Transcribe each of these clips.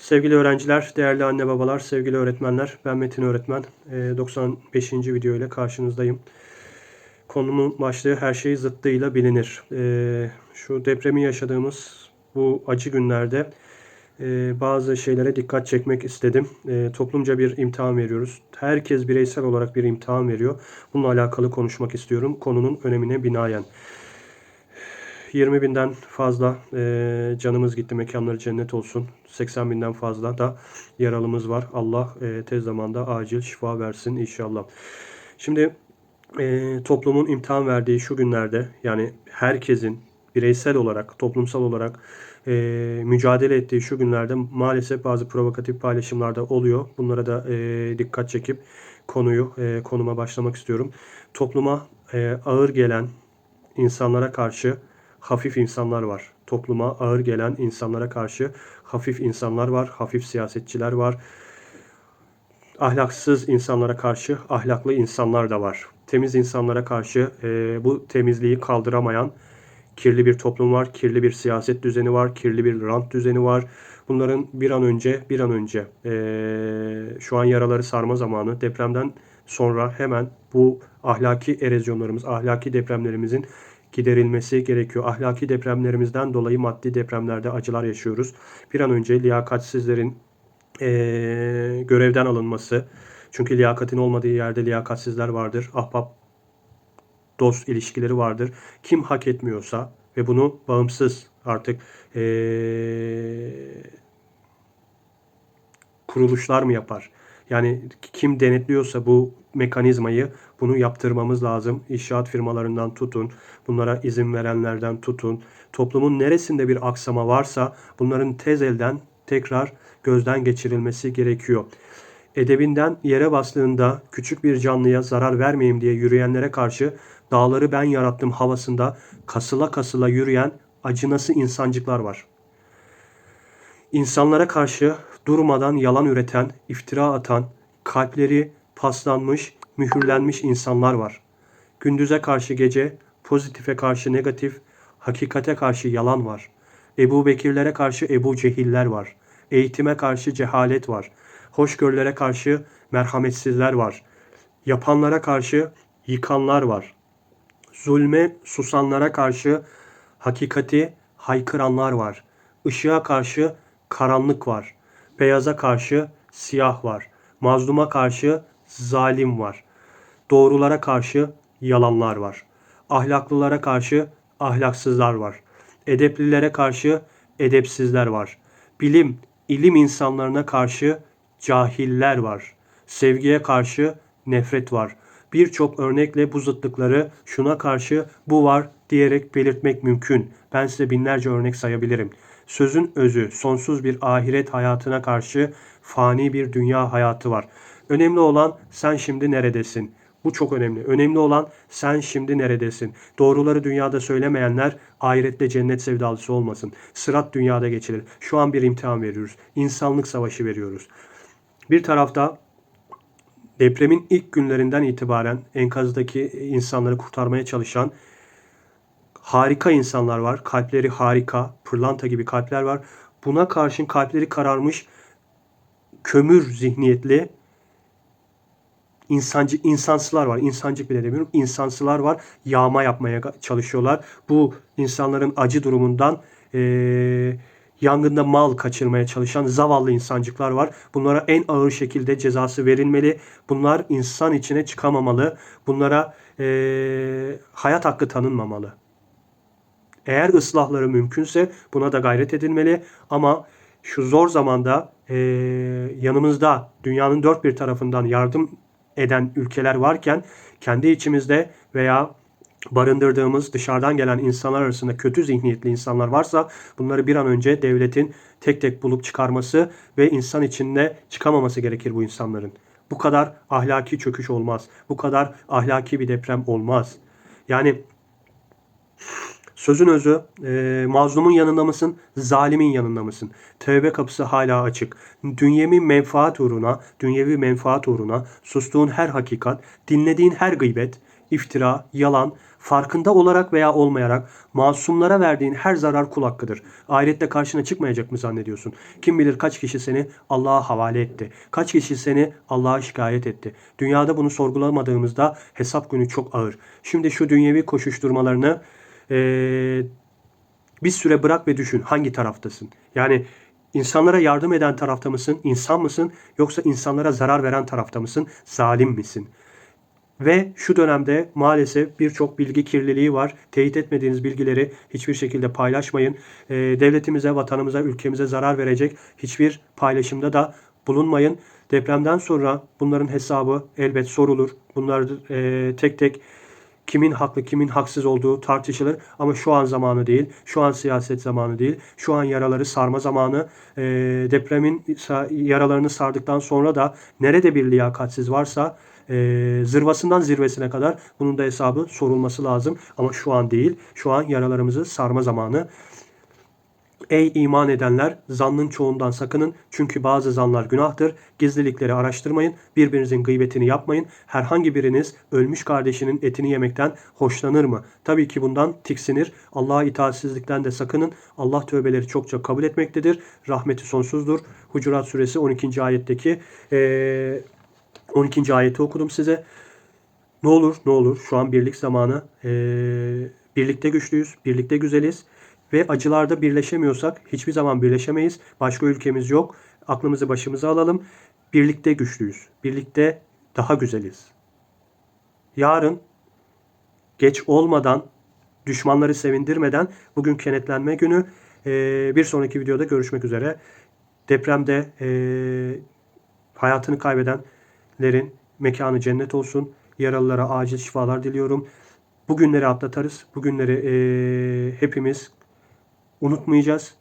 Sevgili öğrenciler, değerli anne babalar, sevgili öğretmenler, ben Metin Öğretmen. Ee, 95. video ile karşınızdayım. Konumun başlığı her şey zıttıyla bilinir. Ee, şu depremi yaşadığımız bu acı günlerde e, bazı şeylere dikkat çekmek istedim. E, toplumca bir imtihan veriyoruz. Herkes bireysel olarak bir imtihan veriyor. Bununla alakalı konuşmak istiyorum. Konunun önemine binaen. 20 binden fazla e, canımız gitti. Mekanları cennet olsun. 80 binden fazla da yaralımız var. Allah e, tez zamanda acil şifa versin inşallah. Şimdi e, toplumun imtihan verdiği şu günlerde yani herkesin bireysel olarak, toplumsal olarak e, mücadele ettiği şu günlerde maalesef bazı provokatif paylaşımlarda oluyor. Bunlara da e, dikkat çekip konuyu, e, konuma başlamak istiyorum. Topluma e, ağır gelen insanlara karşı hafif insanlar var. Topluma ağır gelen insanlara karşı hafif insanlar var, hafif siyasetçiler var. Ahlaksız insanlara karşı ahlaklı insanlar da var. Temiz insanlara karşı e, bu temizliği kaldıramayan kirli bir toplum var, kirli bir siyaset düzeni var, kirli bir rant düzeni var. Bunların bir an önce, bir an önce e, şu an yaraları sarma zamanı depremden sonra hemen bu ahlaki erozyonlarımız, ahlaki depremlerimizin giderilmesi gerekiyor. Ahlaki depremlerimizden dolayı maddi depremlerde acılar yaşıyoruz. Bir an önce liyakatsizlerin eee, görevden alınması. Çünkü liyakatin olmadığı yerde liyakatsizler vardır. Ahbap dost ilişkileri vardır. Kim hak etmiyorsa ve bunu bağımsız artık eee, kuruluşlar mı yapar? Yani kim denetliyorsa bu mekanizmayı bunu yaptırmamız lazım. İnşaat firmalarından tutun, bunlara izin verenlerden tutun. Toplumun neresinde bir aksama varsa bunların tez elden tekrar gözden geçirilmesi gerekiyor. Edebinden yere bastığında küçük bir canlıya zarar vermeyeyim diye yürüyenlere karşı dağları ben yarattım havasında kasıla kasıla yürüyen acınası insancıklar var. İnsanlara karşı durmadan yalan üreten, iftira atan, kalpleri paslanmış, mühürlenmiş insanlar var. Gündüze karşı gece, pozitife karşı negatif, hakikate karşı yalan var. Ebu Bekirlere karşı Ebu Cehiller var. Eğitime karşı cehalet var. Hoşgörülere karşı merhametsizler var. Yapanlara karşı yıkanlar var. Zulme susanlara karşı hakikati haykıranlar var. Işığa karşı karanlık var. Beyaza karşı siyah var. Mazluma karşı zalim var. Doğrulara karşı yalanlar var. Ahlaklılara karşı ahlaksızlar var. Edeplilere karşı edepsizler var. Bilim, ilim insanlarına karşı cahiller var. Sevgiye karşı nefret var. Birçok örnekle bu zıtlıkları şuna karşı bu var diyerek belirtmek mümkün. Ben size binlerce örnek sayabilirim. Sözün özü sonsuz bir ahiret hayatına karşı fani bir dünya hayatı var. Önemli olan sen şimdi neredesin? Bu çok önemli. Önemli olan sen şimdi neredesin? Doğruları dünyada söylemeyenler ahirette cennet sevdalısı olmasın. Sırat dünyada geçilir. Şu an bir imtihan veriyoruz. İnsanlık savaşı veriyoruz. Bir tarafta depremin ilk günlerinden itibaren enkazdaki insanları kurtarmaya çalışan harika insanlar var. Kalpleri harika, pırlanta gibi kalpler var. Buna karşın kalpleri kararmış, kömür zihniyetli insancı insansılar var. İnsancık bile demiyorum. İnsansılar var. Yağma yapmaya çalışıyorlar. Bu insanların acı durumundan eee, yangında mal kaçırmaya çalışan zavallı insancıklar var. Bunlara en ağır şekilde cezası verilmeli. Bunlar insan içine çıkamamalı. Bunlara eee, hayat hakkı tanınmamalı. Eğer ıslahları mümkünse buna da gayret edilmeli. Ama şu zor zamanda eee, yanımızda dünyanın dört bir tarafından yardım eden ülkeler varken kendi içimizde veya barındırdığımız dışarıdan gelen insanlar arasında kötü zihniyetli insanlar varsa bunları bir an önce devletin tek tek bulup çıkarması ve insan içinde çıkamaması gerekir bu insanların. Bu kadar ahlaki çöküş olmaz. Bu kadar ahlaki bir deprem olmaz. Yani Sözün özü, e, mazlumun yanında mısın, zalimin yanında mısın? Tövbe kapısı hala açık. Dünyevi menfaat uğruna, dünyevi menfaat uğruna sustuğun her hakikat, dinlediğin her gıybet, iftira, yalan, Farkında olarak veya olmayarak masumlara verdiğin her zarar kul hakkıdır. Ahirette karşına çıkmayacak mı zannediyorsun? Kim bilir kaç kişi seni Allah'a havale etti. Kaç kişi seni Allah'a şikayet etti. Dünyada bunu sorgulamadığımızda hesap günü çok ağır. Şimdi şu dünyevi koşuşturmalarını eee bir süre bırak ve düşün hangi taraftasın? Yani insanlara yardım eden tarafta mısın? İnsan mısın? Yoksa insanlara zarar veren tarafta mısın? Zalim misin? Ve şu dönemde maalesef birçok bilgi kirliliği var. Teyit etmediğiniz bilgileri hiçbir şekilde paylaşmayın. Ee, devletimize, vatanımıza, ülkemize zarar verecek hiçbir paylaşımda da bulunmayın. Depremden sonra bunların hesabı elbet sorulur. Bunlar e, tek tek kimin haklı kimin haksız olduğu tartışılır ama şu an zamanı değil. Şu an siyaset zamanı değil. Şu an yaraları sarma zamanı. E, depremin yaralarını sardıktan sonra da nerede bir liyakatsiz varsa e, zırvasından zirvesine kadar bunun da hesabı sorulması lazım. Ama şu an değil. Şu an yaralarımızı sarma zamanı. Ey iman edenler zannın çoğundan sakının çünkü bazı zanlar günahtır. Gizlilikleri araştırmayın. Birbirinizin gıybetini yapmayın. Herhangi biriniz ölmüş kardeşinin etini yemekten hoşlanır mı? Tabii ki bundan tiksinir. Allah'a itaatsizlikten de sakının. Allah tövbeleri çokça kabul etmektedir. Rahmeti sonsuzdur. Hucurat suresi 12. ayetteki eee 12. ayeti okudum size. Ne olur ne olur şu an birlik zamanı. Birlikte güçlüyüz, birlikte güzeliz. Ve acılarda birleşemiyorsak hiçbir zaman birleşemeyiz. Başka ülkemiz yok. Aklımızı başımıza alalım. Birlikte güçlüyüz. Birlikte daha güzeliz. Yarın geç olmadan, düşmanları sevindirmeden bugün kenetlenme günü. Ee, bir sonraki videoda görüşmek üzere. Depremde ee, hayatını kaybedenlerin mekanı cennet olsun. Yaralılara acil şifalar diliyorum. Bu günleri atlatarız. Bu günleri eee, hepimiz unutmayacağız.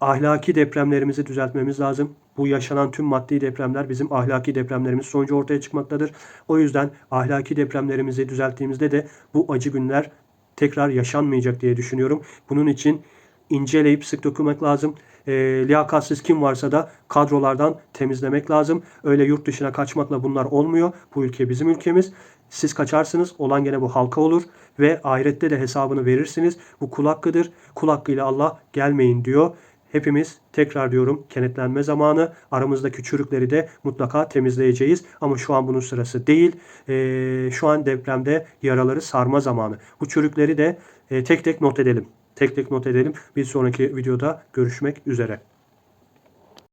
Ahlaki depremlerimizi düzeltmemiz lazım. Bu yaşanan tüm maddi depremler bizim ahlaki depremlerimiz sonucu ortaya çıkmaktadır. O yüzden ahlaki depremlerimizi düzelttiğimizde de bu acı günler tekrar yaşanmayacak diye düşünüyorum. Bunun için inceleyip sık dokumak lazım. E, liyakatsiz kim varsa da kadrolardan temizlemek lazım. Öyle yurt dışına kaçmakla bunlar olmuyor. Bu ülke bizim ülkemiz. Siz kaçarsınız. Olan gene bu halka olur. Ve ahirette de hesabını verirsiniz. Bu kul hakkıdır. Kul hakkıyla Allah gelmeyin diyor. Hepimiz tekrar diyorum kenetlenme zamanı. Aramızdaki çürükleri de mutlaka temizleyeceğiz. Ama şu an bunun sırası değil. Ee, şu an depremde yaraları sarma zamanı. Bu çürükleri de e, tek tek not edelim. Tek tek not edelim. Bir sonraki videoda görüşmek üzere.